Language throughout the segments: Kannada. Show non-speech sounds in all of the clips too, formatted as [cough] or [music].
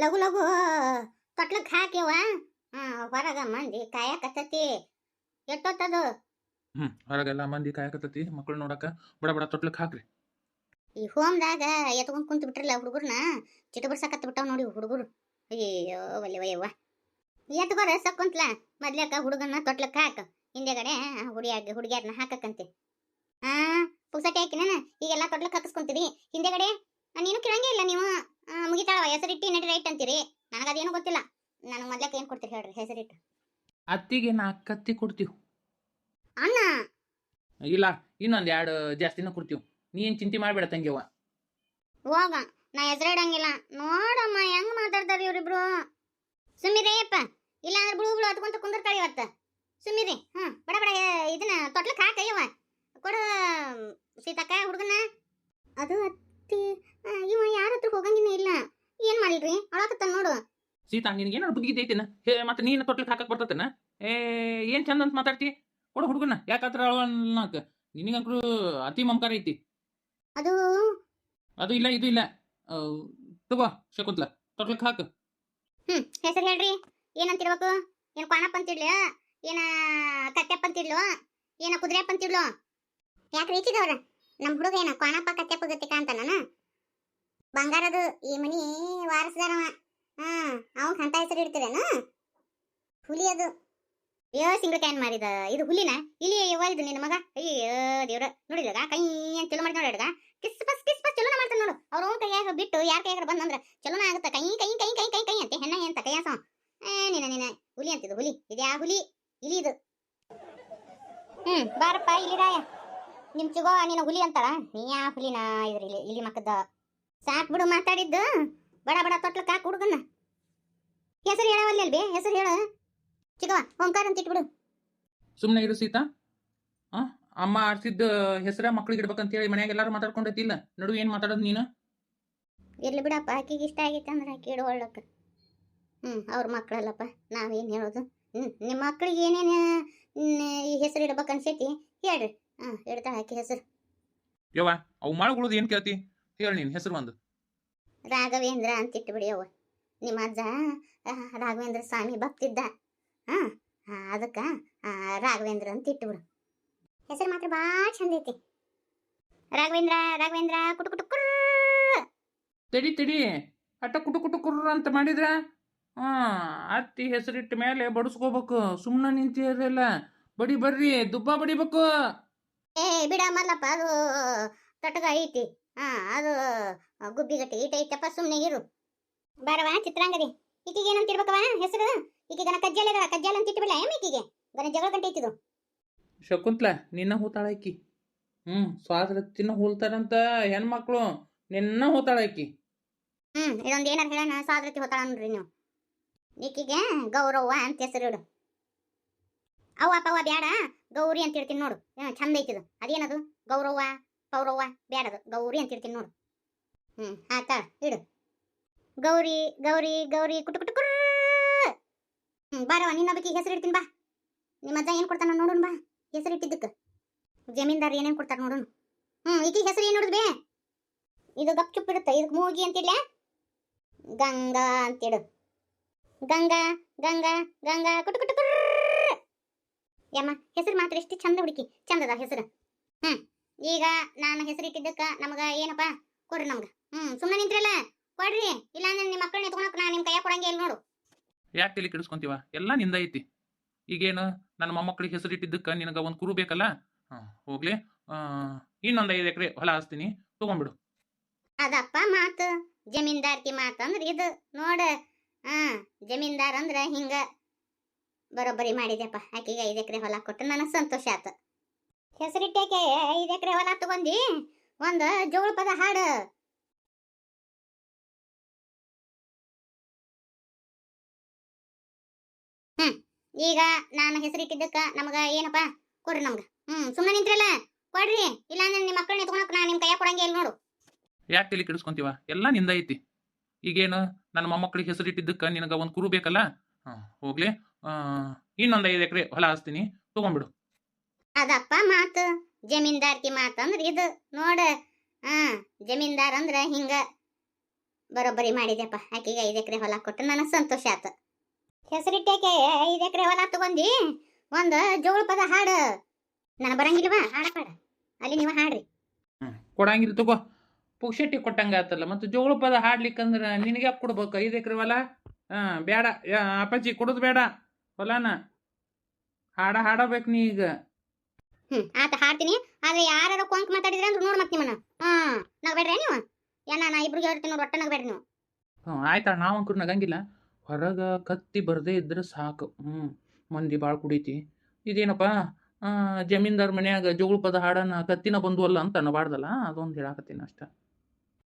ಲಘು ಲಘು ತೊಟ್ಲಕ್ಕೆ ಹಾಕಿವ ಹೊರಗ ಮಂದಿ ಕಾಯಕತ್ತತಿ. ಎಷ್ಟೊತ್ತದು ಹ್ಮ್ ಹೊರಗೆಲ್ಲ ಮಂದಿ ಕಾಯಕತ್ತತಿ ಮಕ್ಕಳು ನೋಡಕ. ಬಡ ಬಡ ತೊಟ್ಲಕ್ಕೆ ಹಾಕ್ರಿ. ಈ ಹೋಮ್ದಾಗ ಎತ್ಕೊಂಡ್ ಕುಂತ ಬಿಟ್ರಲ್ಲ ಹುಡುಗರ್ನ? ಚಿಟ ಬಿಡ್ಸಕತ್ತ ಬಿಟ್ಟಾವ ನೋಡಿ ಹುಡುಗರು. ಅಯ್ಯೋ ಒಲ್ಲೆ ಒಯ್ಯವ್ವ. ಎತ್ಕೊರ ಸಕ್ಕುಂತ್ಲ ಮೊದ್ಲಕ್ಕ ಹುಡುಗನ್ನ ತೊಟ್ಲಕ್ಕ ಹಾಕ. ಹಿಂದೆಗಡೆ ಹುಡುಗಿಯಾಗ ಹುಡುಗಿಯಾರನ್ನ ಹಾಕಕ್ಕಂತೆ ಆ ಪುಕ್ಸಟಿ ಹಾಕಿನ ಈಗೆಲ್ಲ ತೊಟ್ಲಕ್ಕೆ ಹಾಕಿಸ್ಕೊಂತೀರಿ. ಹಿಂದೆಗಡೆ ನೀನು ಕೇಳಂಗೇ ಇಲ್ಲ ನೀವು. ಮುಗಿತಾಳವ ಹೆಸರಿಟ್ಟಿ ನಡಿ ರೈಟ್ ಅಂತೀರಿ. ನನಗದೇನು ಗೊತ್ತಿಲ್ಲ. ನನಗೆ ಮೊದ್ಲಕ್ಕೆ ಏನು ಕೊಡ್ತೀರಿ ಹೇಳ್ರಿ ಹೆಸರಿಟ್ಟು. ಅತ್ತಿಗೆ ನಾ ಕತ್ತಿ ಕೊಡ್ತೀವಿ. ಅಣ್ಣ! ಇಲ್ಲ ಇನ್ನೊಂದ್ ಎರಡು ಜಾಸ್ತಿನ ಕೊಡ್ತೀವಿ. ನೀ ಏನು ಚಿಂತೆ ಮಾಡಬೇಡ ತಂಗಿವ ಹೋಗ ನಾ ಹೆಸರಿಡಂಗಿಲ್ಲ. ನೋಡಮ್ಮ ಹೆಂಗ್ ಮಾತಾಡ್ತಾರೆ ಇವ್ರಿಬ್ರು? ಸುಮ್ಮಿರೇಯಪ್ಪ ಇಲ್ಲ ಅಂದ್ರೆ ಬಿಳು ಬಿಳು ಹತ್ಕೊಂತ ಕುಂದಿರ್ತಾಳೆ ಇವತ್ತ. ಸುಮ್ಮಿರಿ ಹಾ ಬಡ ಬಡ ಇದನ್ನ ತೊಟ್ಲಕ್ಕೆ ಹಾಕಯ್ಯವ ಕೊಡು ಸೀತಕ್ಕ ಹುಡುಗನ ಅದು ಅತ್ತಿ ಇವ ಯಾರ ಹತ್ರ ಹೋಗಂಗಿನ ಇಲ್ಲ ಏನ್ ಮಾಡಿಲ್ರಿ ಅಳಾಕತ್ತಾನ ನೋಡು ಸೀತಾ ನಿನಗೆ ಏನಾರು ಬುದ್ಧಿ ಐತೇನ? ಹೇ ಮತ್ತೆ ನೀನು ತೊಟ್ಲಿಕ್ಕೆ ಹಾಕಕ್ ಬರ್ತತೇನ? ಏ ಏನ್ ಚಂದ ಅಂತ ಮಾತಾಡ್ತಿ? ಕೊಡು ಹುಡುಗನ ಯಾಕತ್ರ ಅಳವನ್ನಾಕ ನಿನಗಂಕರು ಅತಿ ಮಮಕಾರ ಐತಿ. ಅದು? ಅದು ಇಲ್ಲ ಇದು ಇಲ್ಲ. ತಗೋ ಶಕುಂತಲ ತೊಟ್ಲಿಕ್ಕೆ ಹಾಕು. ಹ್ಮ್ ಹೆಸರು ಹೇಳ್ರಿ. ಏನಂತಿರ್ಬೇಕು? ಏನ್ ಕ್ವಾಣಪ್ಪ ಅಂತಿಡ್ಲ ಏನ ಕತ್ತೆಪ್ಪ ಅಂತಿಡ್ಲು ಏನ ಕುದುರೆಪ್ಪ ಅಂತಿಡ್ಲು ಯಾಕೆ ರೀಚಿದವ್ರ ನಮ್ಮ ಹುಡುಗ ಏನ ಕ್ವಾಣಪ್ಪ ಕತ್ತೆಪ್ಪ ಗತಿಕ ಅಂತಾನ? ಬಂಗಾರದು ಈ ಮನಿ ವಾರಸ್ದಾರವ ಹಾ ಅವ್ನ್ ಅಂತ ಹೆಸರು ಇಡ್ತೀರೇನ? ಹುಲಿ ಅದು. ಅಯ್ಯೋ ಕ್ಯಾನ್ ಮಾಡಿದ. ಇದು ಹುಲಿನ? ಇಲ್ಲಿ ಯವ್ವ, ಇದು ನಿನ್ನ ಮಗ? ಅಯ್ಯೋ ದೇವ್ರ. ನೋಡಿದಾಗ ಕೈ ಅಂತ ಚಲೋ ಮಾಡಿ ನೋಡಿದಾಗ ಕಿಸ್ ಪಸ್ ಕಿಸ್ ಪಸ್ ಚಲೋನ ಮಾಡ್ತಾನೆ ನೋಡು. ಅವ್ರ ಅವ್ನ ಕೈಯಾಗ ಬಿಟ್ಟು ಯಾರ ಕೈಯಾಗ ಬಂದಂದ್ರ ಚಲೋನ ಆಗುತ್ತೆ. ಕೈ ಕೈ ಕೈ ಕೈ ಕೈ ಕೈ ಅಂತ. ಹೆಣ್ಣ ಅಂತ ಕೈಯಾಸ ಏ, ನಿನ್ನ ನಿನ್ನ. ಹುಲಿ ಅಂತಿದ್ದು, ಹುಲಿ. ಇದು ಯಾ ಹುಲಿ? ಇಲಿ ಇದು. ಹ್ಮ್, ಬಾರಪ್ಪ ಇಲ್ಲಿ ರಾಯ. ನಿಮ್ ಚುಗೋ ನೀನು ಹುಲಿ ಅಂತಾಳ? ನೀ ಯಾ ಹುಲಿನ ಇದ್ರ ಇಲಿ ಇಲಿ ಮಕ್ಕದ ಸಾಕ್ ಬಿಡು, ಮಾತಾಡಿದ್ದು. ಬಡ ಬಡ ತೊಟ್ಲಕ್ ಕಾಕ್ ಹುಡುಗನ್ನ ಹೆಸರು ಹೇಳವಲ್ಲಿ ಅಲ್ಬಿ ಹೆಸರು ಹೇಳ. ಚಿಕ್ಕವ ಓಂಕಾರ ಅಂತ ಇಟ್ಬಿಡು ಸುಮ್ಮನೆ ಇರು ಸೀತಾ. ಆ ಅಮ್ಮ ಆಡ್ಸಿದ್ದ ಹೆಸರ ಮಕ್ಳಿಗೆ ಇಡ್ಬೇಕಂತ ಹೇಳಿ ಮನ್ಯಾಗ ಎಲ್ಲಾರು ಮಾತಾಡ್ಕೊಂಡೈತಿಲ್ಲ. ನಡುವೆ ಏನ್ ಮಾತಾಡೋದು ನೀನು? ಇರ್ಲಿ ಬಿಡಪ್ಪ ಆಕಿಗೆ ಇಷ್ಟ ಆಗೈತೆ ಅಂದ್ರೆ ಆಕಿ ಇಡೊಳ್ಳಕ್ಕ ಹ್ಮ್ ಅವ್ರ ಮಕ್ಕಳಲ್ಲಪ್ಪ ನಾವೇನು ಹೇಳೋದು? ಹ್ಮ್ ನಿಮ್ಮ ಮಕ್ಳಿಗೆ ಏನೇನು ಈ ಹೆಸರು ಇಡ್ಬೇಕು ಅನ್ಸೈತಿ? ಹೇಳ್ರಿ. ಹಾಂ ಇಡ್ತಾಳೆ ಆಕಿ ಹೆಸರು. ಯವ್ವ ಅವು ಮಾಡ್ಕೊಳ್ಳೋದು ಏನ್ ಕೇಳ್ತಿ? ಹೇಳಿ ನೀನ್ ಹೆಸರು ಒಂದು. ರಾಘವೇಂದ್ರ ಅಂತ ಇಟ್ಬಿಡಿ ಅವ್ವ ನಿಮ್ಮ ಅಜ್ಜ ರಾಘವೇಂದ್ರ ಸ್ವಾಮಿ ಭಕ್ತಿದ್ದ. ಹಾಂ ಅದಕ್ಕೆ ರಾಘವೇಂದ್ರ ಅಂತ ಇಟ್ಬಿಡು ಹೆಸರು ಮಾತ್ರ ಭಾಳ ಚಂದ ಐತಿ. ರಾಘವೇಂದ್ರ ರಾಘವೇಂದ್ರ ಕುಟು ಕುಟು ಕುರ್ ತಡಿ ತಡಿ. ಅಟ್ಟ ಕುಟು ಕುಟು ಕುರ್ರ ಅಂತ ಮಾಡಿದ್ರ ಹಾ ಅತ್ತಿ ಹೆಸರಿಟ್ಟ ಮೇಲೆ ಬಡಿಸ್ಕೋಬೇಕು. ಸುಮ್ಮನೆ ನಿಂತಿರಲ್ಲ ಬಡಿ ಬರ್ರಿ ದುಬ್ಬ ಬಡಿಬೇಕು. ಏ ಬಿಡ ಮಲ್ಲಪ್ಪ ಅದು ತಟಗ ಐತಿ. ಹಾ ಅದು ಗುಬ್ಬಿಗಟ್ಟಿ ಈಟ ಐತಪ್ಪ ಸುಮ್ಮನೆ ಇರು. ಬಾರವ ಚಿತ್ರಾಂಗದಿ. ಈಕಿಗೆ ಏನಂತಿರ್ಬೇಕವ ಹೆಸರು? ಈಕೆ ಗನ ಕಜ್ಜಾಲ ಇದ ಕಜ್ಜಾಲ ಅಂತ ಇಟ್ಬಿಡ್ಲ ಏಮ್ ಈಕಿಗೆ? ಗನ ಜಗಳ ಗಂಟೆ ಐತಿದು. ಶಕುಂತ್ಲ ನಿನ್ನ ಹೂತಾಳಾಕಿ ಹ್ಮ್ ಸ್ವಾತಂತ್ರ್ಯನ ಹೋಲ್ತಾರಂತ ಹೆಣ್ಮಕ್ಳು ನಿನ್ನ ಹೋತಾಳಾಕಿ ಹ್ಮ್ ಇದೊಂದು ಏನಾರ ಹೇಳೋಣ ಸ್ವಾದ್ರತಿ ಹೋತಾಳ ನೋಡ್ರಿ ನೀವು. ಈಕಿಗೆ ಗೌರವ್ವ ಅಂತ ಹೆಸರು ಇಡು. ಅವ್ವ ಪವ್ವ ಬ್ಯಾಡ ಗೌರಿ ಅಂತ ಹೇಳ್ತೀನಿ ನೋಡು. ಚಂದ ಐತಿದು. ಅದೇನದು? ಗೌರವ್ವ ಪೌರವ್ವ ಬ್ಯಾಡದು. ಗೌರಿ ಅಂತ ಹೇಳ್ತೀನಿ ನೋಡು. ಹ್ಮ್. ಆತಾಳ ಇಡು. ಗೌರಿ ಗೌರಿ ಗೌರಿ, ಕುಟು ಕುಟು, ಕುರ್ರ್. ಹ್ಮ್ ಬಾರವ್ವ ನಿನ್ನೊಬ್ಬಕಿಗೆ ಹೆಸರು ಇಡ್ತೀನಿ ಬಾ. ನಿಮ್ಮ ಅಜ್ಜ ಏನು ಕೊಡ್ತಾನ ನೋಡೋಣ ಬಾ, ಹೆಸರು ಇಟ್ಟಿದ್ದಕ್ಕೆ ಜಮೀನ್ದಾರ್ ಏನೇನ್ ಕೊಡ್ತಾರ ನೋಡೋಣ ಹ್ಮ್ ಈಕಿಗೆ ಹೆಸರು ಏನು ನೋಡಿದ್ವಿ ಇದು ಗಪ್ ಚುಪ್ ಇರುತ್ತೆ ಇದಕ್ಕೆ ಮೂಗಿ ಅಂತಿಲ್ಲ ಗಂಗಾ ಅಂತಿಡು. ಗಂಗಾ ಗಂಗಾ ಗಂಗಾ, ಕುಟು ಕುಟು. ಯಮ್ಮ, ಹೆಸರು ಮಾತ್ರ ಎಷ್ಟು ಚಂದ ಹುಡುಕಿ, ಚಂದದ ಹೆಸರು. ಹ್ಮ್, ಈಗ ನಾನು ಹೆಸರಿಟ್ಟಿದ್ದಕ್ಕ ನಮಗ ಏನಪ್ಪ, ಕೊಡ್ರಿ ನಮ್ಗ. ಹ್ಮ್ ಸುಮ್ಮನೆ ನಿಂತ್ರಲ್ಲ? ಕೊಡ್ರಿ. ಇಲ್ಲಾಂದ್ರೆ ನಿಮ್ಮ ಮಕ್ಕಳನ್ನ ಎತ್ಕೊಳಕ್ ನಾ ನಿಮ್ಮ ಕೈಯ ಕೊಡಂಗೆ ಇಲ್ಲ ನೋಡು. ಯಾಕೆ ತಲೆ ಕೆಡಿಸ್ಕೊಂತೀವ? ಎಲ್ಲ ನಿಂದ ಐತಿ. ಈಗೇನು ನನ್ನ ಮೊಮ್ಮಕ್ಕಳಿಗೆ ಹೆಸರಿಟ್ಟಿದ್ದಕ್ಕೆ ನಿನಗೆ ಒಂದು ಕುರು ಬೇಕಲ್ಲ? ಹಾಂ ಹೋಗ್ಲಿ. ಇನ್ನೊಂದು ಐದು ಎಕರೆ ಹೊಲ ಹಚ್ತೀನಿ ತಗೊಂಡ್ಬಿಡು. ಅದಪ್ಪ ಮಾತು. ಜಮೀನ್ದಾರ್ಕಿ ಮಾತು ಅಂದ್ರೆ ಇದು. ನೋಡ. ಹಾ ಜಮೀನ್ದಾರ್ ಅಂದ್ರ ಹಿಂಗ ಬರೋಬ್ಬರಿ ಮಾಡಿದೆಪ್ಪ ಆಕಿಗೆ ಐದು ಎಕರೆ ಹೊಲ ಕೊಟ್ಟು ನನಗೆ ಸಂತೋಷ ಆತು. ಹೆಸರಿಟ್ಟಾಕೆ ಐದು ಎಕರೆ ಹೊಲ ತಗೊಂಡಿ? ಒಂದು ಜೋಳ ಪದ ಹಾಡು. ಈಗ ನಾನು ಹೆಸರಿಟ್ಟಿದ್ದಕ್ಕ ನಮಗ ಏನಪ್ಪ? ಕೊಡ್ರಿ ನಮ್ಗ. ಹ್ಮ್ ಸುಮ್ಮನೆ ನಿಂತ್ರಲ್ಲ? ಕೊಡ್ರಿ. ಇಲ್ಲ ಅಂದ್ರೆ ನಿಮ್ಮ ಮಕ್ಕಳನ್ನ ಎತ್ಕೊಳಕ್ ನಾನು ನಿಮ್ಮ ಕೈಯ ಕೊಡಂಗೆ ಇಲ್ಲ ನೋಡು. ಯಾಕೆ ತಲೆ ಕೆಡಿಸ್ಕೊಂತೀವ? ಎಲ್ಲ ನಿಂದ ಐತಿ. ಈಗೇನು ನನ್ನ ಮೊಮ್ಮಕ್ಕಳಿಗೆ ಹೆಸರಿಟ್ಟಿದ್ದಕ್ಕ ನಿನಗ ಒಂದು ಕುರು ಬೇಕಲ್ಲ? ಹಾಂ ಹೋಗ್ಲಿ. ಇನ್ನೊಂದು ಐದು ಎಕರೆ ಹೊಲ ಹಾಸ್ತೀನಿ. ತಗೊಂಡ್ಬಿಡು. ಅದಪ್ಪ ಮಾತು. ಜಮೀನ್ದಾರ್ಕಿ ಮಾತು ಅಂದ್ರೆ ಇದು. ನೋಡ. ಹಾ ಜಮೀನ್ದಾರ್ ಅಂದ್ರ ಹಿಂಗ ಬರೋಬ್ಬರಿ ಮಾಡಿದೆಪ್ಪ ಆಕೆಗೆ ಐದು ಎಕರೆ ಹೊಲ ಕೊಟ್ಟು ನನಗೆ ಸಂತೋಷ ಆತು. ಹೆಸರಿಟ್ಟಾಕೆ? ಐದು ಎಕರೆ ಹೊಲ ತಗೊಂಡಿ ಒಂದು ಜೋಳ ಪದ ಹಾಡು. ನಾನು ಬರಂಗಿಲ್ವಾ? ಹಾಡಬೇಡ ಅಲ್ಲಿ ನೀವು ಹಾಡ್ರಿ. ಕೊಡಂಗಿಲ್ಲ ತಗೋ. ಪುಕ್ಷಟ್ಟಿ ಕೊಟ್ಟಂಗೆ ಆತಲ್ಲ ಮತ್ತು ಜೋಳ ಪದ ಹಾಡ್ಲಿಕ್ಕಂದ್ರೆ ನಿನಗೆ ಯಾಕೆ ಕೊಡ್ಬೇಕು? ಐದು ಎಕರೆ ಹೊಲ? ಹಾಂ ಬೇಡ ಅಪ್ಪಾಜಿ ಕೊಡೋದು ಬೇಡ ಹೊಲನ. ಹಾಡ ಹಾಡಬೇಕು ನೀ ಈಗ. ಹ್ಞೂ ಆತ ಹಾಡ್ತೀನಿ. ಆದ್ರೆ ಯಾರು ಕೊಂಕ್ ಮಾತಾಡಿದ್ರೆ ಅಂದ್ರೆ ನೋಡಿ ಮತ್ತೆ ನಿಮ್ಮನ್ನ. ನಾವು ನಗಬೇಡ್ರಿ ನೀವು? ಏನ ನಾ ಇಬ್ರಿಗೆ ಹೇಳ್ತೀನಿ ನೋಡಿ ಒಟ್ಟ ನಗಬೇಡ್ರಿ ನೀವು. ಹ್ಞೂ ಆಯ್ತಾ ನಾವು ಅಂಕರು ನಗಂಗಿಲ್ಲ ಹೊರಗೆ ಕತ್ತಿ ಬರದೇ ಇದ್ರೆ ಸಾಕು. ಹ್ಞೂ ಮಂದಿ ಭಾಳ ಕುಡಿತಿ. ಇದೇನಪ್ಪ? ಜಮೀನ್ದಾರ್ ಮನ್ಯಾಗ ಜೋಳ ಪದ ಹಾಡನ್ನ ಕತ್ತಿನ ಬಂದ್ವಲ್ಲ ಅಂತ ಅನ್ನಬಾರ್ದಲ್ಲ ಅದೊಂದು ಹೇಳಾಕತ್ತೀನಿ ಅಷ್ಟ.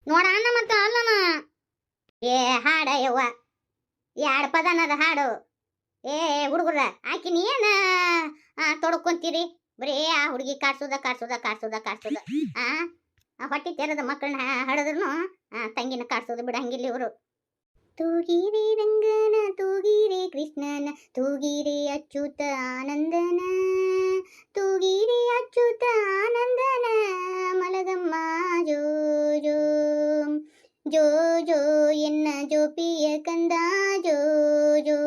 ನೋಡ ಅಣ್ಣ ಮತ್ತ ಅಲ್ಲನ ಏ, ಹಾಡ ಯವ್ವ. ಯಾಡ ಪದನದ ಹಾಡು. ಏ, ಹುಡುಗರ, ಆಕಿ ನೀನ? ತೊಡ್ಕೊಂತೀರಿ. ಬರೀ ಆ ಹುಡುಗಿ ಕಾಡ್ಸೋದ ಕಾಡ್ಸೋದ ಕಾಡ್ಸೋದ ಕಾಡ್ಸೋದ. ಆ ಹೊಟ್ಟಿ ತೆರೆದ ಮಕ್ಕಳನ್ನ ಹಡದ್ರು ತಂಗಿನ ಕಾಡ್ಸೋದು ಬಿಡಂಗಿಲ್ಲ ಇವರು. ತೂಗಿರಿ ರಂಗನ ತೂಗಿರಿ ಕೃಷ್ಣನ ತೂಗಿರಿ ಅಚ್ಯುತ ಆನಂದನ ತೂಗಿರಿ ಅಚ್ಯುತ ಆನಂದನ ಮಲಗಮ್ಮ ಜೋ ಜೋ ಜೋ ಜೋ ಎನ್ನ ಜೋಪಿಯ ಕಂದ ಜೋ ಜೋ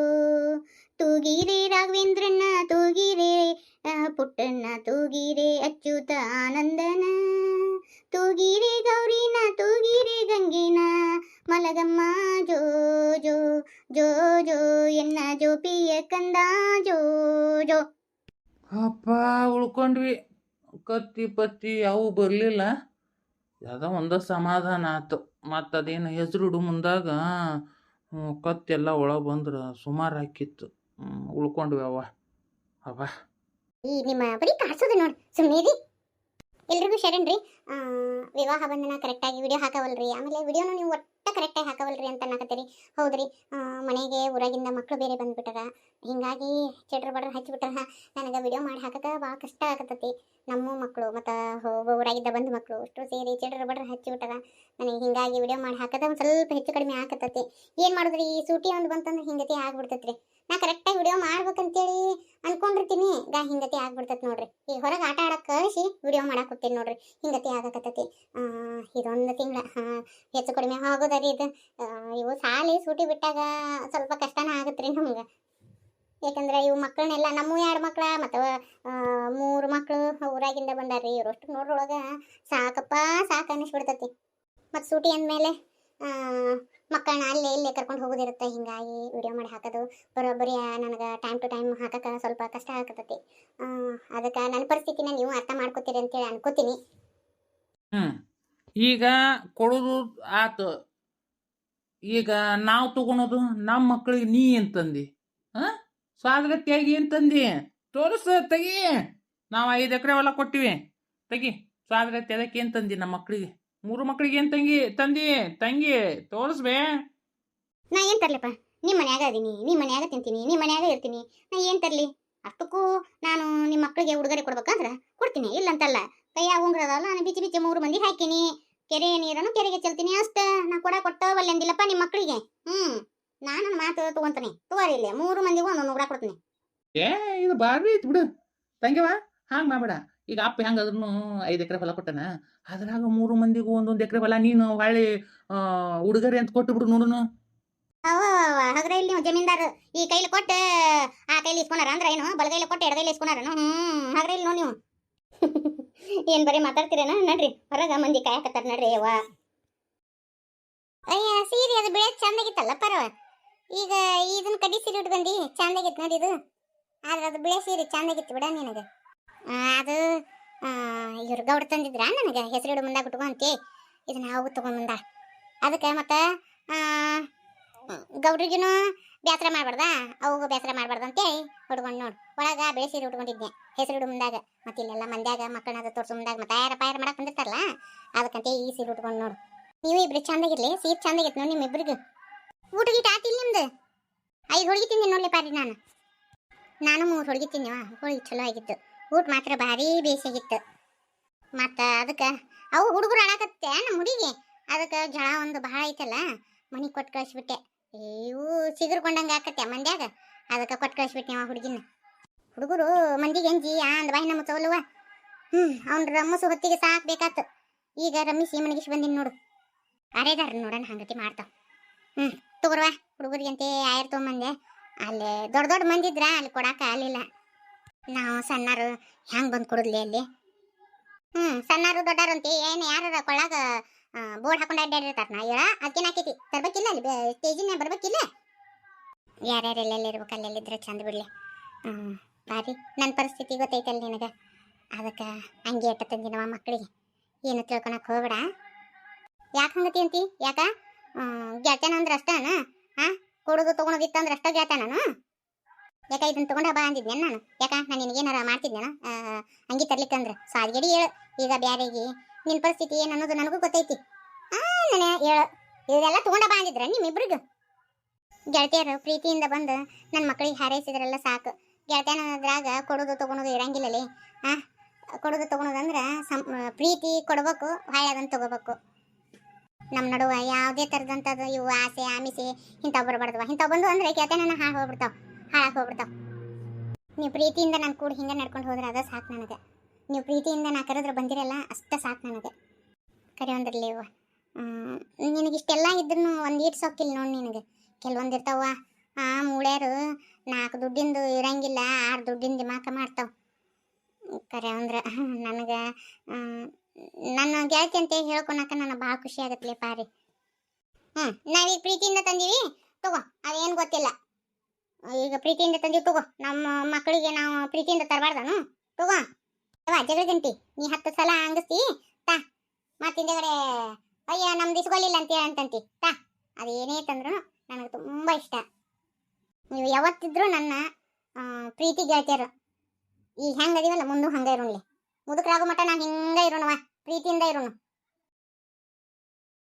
ತೂಗಿರೆ ರಾಘವೇಂದ್ರನ ತೂಗಿರೆ ಆ, ಪುಟ್ಟಣ್ಣ ತೂಗಿರೆ ಅಚ್ಯುತ ಆನಂದನ ಮಲಗಮ್ಮ ಜೋ ಜೋ ಜೋ ಜೋ ಎನ್ನ ಜೋಪಿಯ ಕಂದ ಜೋ ಜೋ. ಅಪ್ಪ ಉಳ್ಕೊಂಡ್ವಿ. ಕತ್ತಿ ಪತ್ತಿ ಅವು ಬರಲಿಲ್ಲ. ಯಾವುದೋ ಒಂದು ಸಮಾಧಾನ ಆಯ್ತು. ಮತ್ತು ಅದೇನು ಹೆಸರುಡು ಮುಂದಾಗ ಕತ್ತೆಲ್ಲ ಒಳಗೆ ಬಂದ್ರೆ ಸುಮಾರು ಹಾಕಿತ್ತು. ಉಳ್ಕೊಂಡ್ವಿ ಅವ್ವ. ಅವ ಈ ನಿಮ್ಮ ಬರೀ ಕಾಡ್ಸೋದು ನೋಡಿ ಸುಮ್ಮನೆ ಎಲ್ರಿಗೂ ಶರಣ್ ರೀ. ವಿವಾಹ ಬಂಧನ ಕರೆಕ್ಟಾಗಿ ವಿಡಿಯೋ ಹಾಕವಲ್ರಿ. ಆಮೇಲೆ ವಿಡಿಯೋನು ನೀವು ಒಟ್ಟ ಕರೆಕ್ಟಾಗಿ ಹಾಕವಲ್ರಿ ಅಂತ ಅನ್ನಕತ್ತೀರಿ. ಹೌದ್ರಿ. ಮನೆಗೆ ಊರಾಗಿಂದ ಮಕ್ಕಳು ಬೇರೆ ಬಂದ್ಬಿಟ್ಟಾರ. ಹಿಂಗಾಗಿ ಚಡ್ರ ಬಡ್ರ ಹಚ್ಚಿಬಿಟ್ರ ನನಗೆ ವಿಡಿಯೋ ಮಾಡಿ ಹಾಕಕ್ಕೆ ಭಾಳ ಕಷ್ಟ ಆಗತ್ತತಿ ನಮ್ಮ ಮಕ್ಕಳು ಮತ್ತು ಊರಾಗಿದ್ದ ಬಂದ ಮಕ್ಕಳು ಅಷ್ಟು ಸೇರಿ ಚಡ್ರ ಬಡ್ರ ಹಚ್ಚಿಬಿಟ್ಟಾರ. ನನಗೆ ಹಿಂಗಾಗಿ ವಿಡಿಯೋ ಮಾಡಿ ಹಾಕದ ಒಂದು ಸ್ವಲ್ಪ ಹೆಚ್ಚು ಕಡಿಮೆ ಆಗತ್ತತಿ ಏನು ಮಾಡಿದ್ರಿ? ಈ ಸೂಟಿ ಒಂದು ಬಂತಂದ್ರೆ ಹಿಂಗತಿ ಆಗ್ಬಿಡ್ತೈತ್ರಿ. ನಾ ಕರೆಕ್ಟಾಗಿ ವಿಡಿಯೋ ಮಾಡ್ಬೇಕಂತೇಳಿ ಅನ್ಕೊಂಡಿರ್ತೀನಿ. ಗಾ, ಹಿಂಗತಿ ಆಗ್ಬಿಡ್ತೈತಿ ನೋಡ್ರಿ. ಈಗ ಹೊರಗೆ ಆಟ ಆಡಕ್ಕೆ ಕಳಿಸಿ ವಿಡಿಯೋ ಮಾಡಕ್ಕೆ ಹೋಗ್ತೀನಿ ನೋಡ್ರಿ. ಹಿಂಗತಿ ಆಗಕತ್ತೈತಿ. ಇದೊಂದು ತಿಂಗಳ ಹೆಚ್ಚು ಕಡಿಮೆ ಆಗೋದರಿ ಇದು? ಆ, ಇವು ಸಾಲಿ ಸೂಟಿ ಬಿಟ್ಟಾಗ ಸ್ವಲ್ಪ ಕಷ್ಟನ ರೀ ನಮ್ಗೆ. ಯಾಕಂದ್ರೆ ಇವು ಮಕ್ಕಳನ್ನೆಲ್ಲ ನಮ್ಮ ಎರಡು ಮಕ್ಳ ಮತ್ತು ಮೂರು ಮಕ್ಕಳು ಊರಾಗಿಂದ ಬಂದಾರ್ರಿ. ಇವ್ರಷ್ಟು ನೋಡ್ರೊಳಗೆ ಸಾಕಪ್ಪ ಸಾಕು ಅನ್ನಿಸ್ಬಿಡ್ತೈತಿ. ಮತ್ತು ಸೂಟಿ ಅಂದಮೇಲೆ ಮಕ್ಕಳನ್ನ ಅಲ್ಲೇ ಇಲ್ಲೇ ಕರ್ಕೊಂಡು ಹೋಗೋದಿರುತ್ತೆ. ಹಿಂಗಾಗಿ ವಿಡಿಯೋ ಮಾಡಿ ಹಾಕೋದು. ಬರೋಬ್ಬರಿ ನನಗೆ ಟೈಮ್ ಟು ಟೈಮ್ ಹಾಕಕ್ಕೆ ಸ್ವಲ್ಪ ಕಷ್ಟ ಆಗತ್ತೈತಿ ಅದಕ್ಕೆ ನನ್ನ ಪರಿಸ್ಥಿತಿನ ನೀವು ಅರ್ಥ ಮಾಡ್ಕೋತೀರಿ ಅಂತೇಳಿ ಅನ್ಕೋತೀನಿ. ಈಗ ಕೊಡೋದು ಆತು. ಈಗ ನಾವು ತಗೊಳೋದು ನಮ್ಮ ಮಕ್ಕಳಿಗೆ ನೀ ಏನು ತಂದಿ? ಹಾಂ? ಸ್ವಾಗತಿಯಾಗಿ ಏನು ತಂದಿ? ತೋರಿಸ, ತೆಗಿ. ನಾವು ಐದು ಎಕರೆ ಹೊಲ ಕೊಟ್ಟಿವಿ. ತೆಗಿ. ಸ್ವಾಗತಿ ಅದಕ್ಕೆ ಏನು ತಂದಿ ನಮ್ಮ ಮಕ್ಕಳಿಗೆ ಮೂರು ಮಕ್ಕಳಿಗೆ ಏನು ತಂಗಿ? ತಂದಿ, ತಂಗಿ, ತೋರಿಸ್ಬೇ. ನಾ ಏನು ತರ್ಲಪ್ಪ? ನಿಮ್ಮ ಮನ್ಯಾಗ ಅದೀನಿ ನಿಮ್ಮ ಮನ್ಯಾಗ ತಿಂತೀನಿ ನಿಮ್ಮ ಮನ್ಯಾಗ ಇರ್ತೀನಿ. ನಾ ಏನು ತರಲಿ? ಅಷ್ಟಕ್ಕೂ ನಾನು ನಿಮ್ಮ ಮಕ್ಕಳಿಗೆ ಉಡುಗೊರೆ ಕೊಡ್ಬೇಕಂದ್ರೆ ಕೊಡ್ತೀನಿ. ಇಲ್ಲಂತಲ್ಲ, ಕೈಯಾಗ ಉಂಗ್ರದಲ್ಲ ನಾನು ಬಿಚ್ಚಿ ಬಿಚ್ಚಿ ಮೂರು ಮಂದಿ ಹಾಕಿನಿ. ಕೆರೆ ನೀರನ್ನು ಕೆರೆಗೆ ಚೆಲ್ತೀನಿ. ಅಷ್ಟ ನಾ ಕೊಡ ಕೊಟ್ಟವಲ್ಲಂದಿಲ್ಲಪ್ಪ ನಿಮ್ಮ ಮಕ್ಕಳಿಗೆ ಹ್ಮ್ ನಾನು ನನ್ನ ಮಾತು ತಗೊಂತೀನಿ. ತಗೋರಿ ಇಲ್ಲಿ ಮೂರು ಮಂದಿಗೂ ಒಂದೊಂದು ನೂರ ಕೊಡ್ತೀನಿ. ಏ ಇದು ಬಾರಿ ಐತಿ ಬಿಡು. ತಂಗಿವಾ ಹಾಂಗ್ ಮಾಡಬೇಡ. ಈಗ ಅಪ್ಪ ಹೆಂಗಾದ್ರೂ ಐದು ಎಕರೆ ಹೊಲ ಕೊಟ್ಟನ. ಅದ್ರಾಗ ಮೂರು ಮಂದಿಗೂ ಒಂದೊಂದು ಎಕರೆ ಹೊಲ ನೀನು ಹೊಳ್ಳಿ ಉಡುಗೊರೆ ಅಂತ ಕೊಟ್ಟು ಬಿಡು ನೋಡುನು. ಹಗ್ರ ಇಲ್ಲಿ ನೀವು ಜಮೀನ್ದಾರ್ ಈ ಕೈಲಿ ಕೊಟ್ಟು ಆ ಕೈಲಿ ಇಸ್ಕೊನಾರ ಅಂದ್ರೆ ಏನು? ಬಲಗೈಲಿ ಕೊಟ್ಟು ಎಡಗೈಲಿ ಇಸ್ಕೊನಾರ ಹ್ಮ್ ಹಗ್ರ ಇಲ್ಲಿ ನೋಡಿ ನೀವು. [laughs] ಏನ್ ಬರೀ ಮಾತಾಡ್ತೀರೇನ? ನಡ್ರಿ, ಹೊರಗ ಮಂದಿ ಕಾಯಕತ್ತಾರ ನಡ್ರಿ ಅವ್ವ ಅಯ್ಯ, ಸೀರೆ ಅದು ಬೆಳೆ ಚಂದಾಗಿತ್ತಲ್ಲ ಪರವ? ಈಗ ಇದನ್ನ ಕಡಿ ಸೀರೆ ಉಟ್ಕೊಂಡಿ ಚಂದಾಗಿತ್ತು ನೋಡಿ ಇದು. ಆದ್ರೆ ಅದು ಬಿಳೆ ಸೀರೆ ಚಂದಾಗಿತ್ತು ಬಿಡ ನಿನಗೆ. ಅದು ಇವ್ರು ಗೌಡ ತಂದಿದ್ರ ನನಗೆ? ಹೆಸರಿಡು ಮುಂದಾಗ ಉಟ್ಕೊಂತಿ ಇದನ್ನ ನಾವು ತಗೊಂಡ್ ಮುಂದ ಅದಕ್ಕೆ ಮತ್ತೆ ಗೌಡ್ರಿಗಿನು ಬೇಸರ ಮಾಡ್ಬಾರ್ದ? ಅವು ಬೇಸರ ಮಾಡ್ಬಾರ್ದು ಅಂತೇಳಿ ಹುಡ್ಕೊಂಡು ನೋಡು. ಒಳಗ ಬೆಳೆ ಸೀರೆ ಉಟ್ಕೊಂಡಿದ್ದೆ ಹೆಸರಿಡು ಮುಂದಾಗ. ಮತ್ತೆ ಇಲ್ಲೆಲ್ಲ ಮಂದ್ಯಾಗ ಮಕ್ಕಳನ್ನ ತೋರ್ಸು, ಮುಂದಾಗ ಮತ್ತೆ ಯಾರ ಪಾಯರ ಮಾಡಕ್ ಬಂದಿರ್ತಾರಲ್ಲ, ಅದಕ್ಕಂತೆ ಈ ಸೀರೆ ಉಟ್ಕೊಂಡು ನೋಡು. ನೀವು ಇಬ್ರು ಚಂದಾಗಿರ್ಲಿ ಸೀರೆ ಚಂದಾಗಿತ್ತು ನೋಡಿ ನಿಮ್ಮಿಬ್ರಿಗೂ ಊಟ ಗೀಟ ಆತಿಲ್ಲ ನಿಮ್ದು? ಐದು ಹೋಳಿಗೆ ತಿಂದೆ ನೋಡ್ಲಿ ಪಾರಿ ನಾನು. ನಾನು ಮೂರು ಹೋಳಿಗೆ ತಿಂದೆವ ಹೋಳಿಗೆ ಚಲೋ ಆಗಿತ್ತು. ಊಟ ಮಾತ್ರ ಭಾರಿ ಬೇಸಾಗಿತ್ತು ಮತ್ತು ಅದಕ್ಕೆ, ಅವು ಹುಡುಗರು ಆಡಕತ್ತೆ ನಮ್ಮ ಹುಡುಗಿ? ಅದಕ್ಕೆ ಜಳ ಒಂದು ಭಾಳ ಐತಲ್ಲ, ಮನೆಗೆ ಕೊಟ್ಟು ಕಳಿಸ್ಬಿಟ್ಟೆ. ಇವು ಸಿಗರ್ಕೊಂಡಂಗೆ ಆಕತ್ತೆ ಮಂದ್ಯಾಗ. ಅದಕ್ಕೆ ಕೊಟ್ಟು ಕಳಿಸ್ಬಿಟ್ಟೆ ಹುಡುಗಿನ. ಹುಡುಗರು ಮಂದಿಗೆ ಎಂಜಿ ಅಂದ ಅಂದ ಬಾಯಿನ ಮುಚ್ಚವಲ್ಲವ ಹ್ಮ್, ಅವ್ನ ರಮ್ಮಸು ಹೊತ್ತಿಗೆ ಸಾಕ್ ಈಗ ರಮ್ಮಿಸಿ ಮನಗಿಸಿ ಬಂದಿನ್ ನೋಡು. ಅರೇದಾರ ನೋಡಣ ಹಂಗತಿ ಮಾಡ್ತಾವ. ಹ್ಮ್, ತಗೋರ್ವ ಹುಡುಗರಿಗೆ ಅಂತ ಆಯರ್ ತೊಗೊಂಬಂದೆ. ಅಲ್ಲಿ ದೊಡ್ಡ ದೊಡ್ಡ ಮಂದಿ ಇದ್ರ ಅಲ್ಲಿ ಕೊಡಾಕ ಆಗಲಿಲ್ಲ. ನಾವು ಸಣ್ಣರು ಹೆಂಗೆ ಬಂದು ಕೊಡುದ್ಲಿ ಅಲ್ಲಿ? ಹ್ಞೂ ಸಣ್ಣರು ದೊಡ್ಡರು ಅಂತ, ಏನು ಯಾರು ಕೊಳ್ಳಾಗ ಬೋರ್ಡ್ ಹಾಕೊಂಡು ಅಡ್ಡಾಡಿರ್ತಾರ ನಾ ಹೇಳ ಅದಕ್ಕೇನು ಹಾಕೈತಿ ತರ್ಬೇಕಿಲ್ಲ ಅಲ್ಲಿ ಸ್ಟೇಜಿನ ಬರ್ಬೇಕಿಲ್ಲ? ಯಾರ್ಯಾರು ಎಲ್ಲೆಲ್ಲಿ ಇರ್ಬೇಕು ಅಲ್ಲೆಲ್ಲಿದ್ರೆ ಚಂದ ಬಿಡ್ಲಿ. ಹ್ಞೂ ಬಾರಿ ನನ್ನ ಪರಿಸ್ಥಿತಿ ಗೊತ್ತೈತಲ್ಲ ನಿನಗೆ? ಅದಕ್ಕೆ ಹಂಗೆ ಎಟ್ಟ ತಂದಿನವ ಮಕ್ಕಳಿಗೆ ಏನು ತಿಳ್ಕೊಳಕ್ ಹೋಗ್ಬೇಡ. ಯಾಕೆ ಹಂಗತಿ ಅಂತಿ? ಯಾಕ? ಗೆಳತನ ಅಂದ್ರೆ ಅಷ್ಟೇನ ಹಾ? ಕೊಡೋದು ತೊಗೊಂಡೋಗಿತ್ತು ಅಂದ್ರೆ ಅಷ್ಟ ನಾನು ಯಾಕ ಇದನ್ನ ತಗೊಂಡ ಬಾ ಅಂದಿದ್ನೆ ನಾನು? ಯಾಕ? ನಾನು ನಿನಗೇನಾರ ಮಾಡ್ತಿದ್ನೇನ ಹಂಗೆ ತರ್ಲಿಕ್ಕಂದ್ರೆ ಸಾಲ್ಗಡಿ ಹೇಳು. ಈಗ ಬ್ಯಾರಿಗೆ ನಿನ್ನ ಪರಿಸ್ಥಿತಿ ಏನು ಅನ್ನೋದು ನನಗೂ ಗೊತ್ತೈತಿ. ನಾನು ಹೇಳು. ಇದೆಲ್ಲ ತಗೊಂಡ ಬಾ ಅಂದಿದ್ರ ನಿಮ್ಮಿಬ್ರಿಗೂ? ಗೆಳತಿಯರು ಪ್ರೀತಿಯಿಂದ ಬಂದು ನನ್ನ ಮಕ್ಕಳಿಗೆ ಹಾರೈಸಿದ್ರೆಲ್ಲ ಸಾಕು. ಗೆಳತನದ್ರಾಗ ಕೊಡೋದು ತೊಗೊಳೋದು ಇರಂಗಿಲ್ಲಲಿ. ಆ, ಕೊಡೋದು ತಗೊಳೋದಂದ್ರೆ ಸಂ ಪ್ರೀತಿ ಕೊಡಬೇಕು ಹೊಳ್ಳಿ ಅದನ್ನು ತಗೋಬೇಕು. ನಮ್ಮ ನಡುವ ಯಾವುದೇ ಥರದಂಥದ್ದು ಇವು ಆಸೆ ಆಮಿಸಿ ಇಂಥವು ಬರಬಾರ್ದವ ಇಂಥವು ಬಂದು ಅಂದ್ರೆ ಗೆಳತನ ಹಾಳು ಹೋಗ್ಬಿಡ್ತಾವ, ಹಾಳಾಗಿ ಹೋಗ್ಬಿಡ್ತಾವ. ನೀವು ಪ್ರೀತಿಯಿಂದ ನಾನು ಕೂಡ ಹಿಂಗೆ ನಡ್ಕೊಂಡು ಹೋದ್ರೆ ಅದ ಸಾಕು ನನಗೆ. ನೀವು ಪ್ರೀತಿಯಿಂದ ನಾ ಕರೆದ್ರೆ ಬಂದಿರಲ್ಲ, ಅಷ್ಟ ಸಾಕು ನನಗೆ. ಕರೆ ಒಂದಿರಲಿ ಇವ ನಿನಗಿಷ್ಟೆಲ್ಲ ಇದ್ರೂ ಒಂದು ಈಟ್ ಸೊಕ್ಕಿಲ್ಲ ನೋಡಿ ನಿನಗೆ. ಕೆಲವೊಂದು ಇರ್ತಾವ ಆ ಮೂಳ್ಯಾರು. ನಾಲ್ಕು ದುಡ್ಡಿಂದು ಇರಂಗಿಲ್ಲ, ಆರು ದುಡ್ಡಿನ ದಿಮಾಕ ಮಾಡ್ತಾವ. ಕರೆ ಅಂದ್ರೆ, ನನಗೆ ನನ್ನ ಗೆಳತಿ ಅಂತ ಹೇಳ್ಕೊಳಕ ನನಗೆ ಭಾಳ ಖುಷಿ ಆಗತ್ಲೆ ಪಾರಿ. ಹ್ಞೂ ನಾವೀಗ ಪ್ರೀತಿಯಿಂದ ತಂದೀವಿ, ತಗೋ, ಅದೇನು ಗೊತ್ತಿಲ್ಲ. ಈಗ ಪ್ರೀತಿಯಿಂದ ತಂದೀವಿ ತಗೋ, ನಮ್ಮ ಮಕ್ಕಳಿಗೆ ನಾವು ಪ್ರೀತಿಯಿಂದ ತರಬಾರ್ದನು, ತಗೋ. ಅವ ಜಗಳ ಗಂಟಿ ನೀ ಹತ್ತು ಸಲ ಹಂಗಸ್ತಿ, ತಾ. ಹಿಂದೆಗಡೆ, ಅಯ್ಯ, ನಮ್ದು ಇಸ್ಕೊಲಿಲ್ಲ ಅಂತ ಅಂತಂತಿ, ತಾ. ಅದೇನೇ ತಂದ್ರು ನನಗೆ ತುಂಬ ಇಷ್ಟ. ನೀವು ಯಾವತ್ತಿದ್ರು ನನ್ನ ಪ್ರೀತಿ ಗೆಳತಿಯರು. ಈಗ ಹೆಂಗ್ ಅದೀವಲ್ಲ? ಮುಂದೆ ಹಂಗ ಇರೋಣ್ಲಿ. ಮುದುಕರಾಗೋ ಮಟ್ಟ ನಾನು ಹಿಂಗ ಇರೋಣವ ಪ್ರೀತಿಯಿಂದ ಇರೋಣ.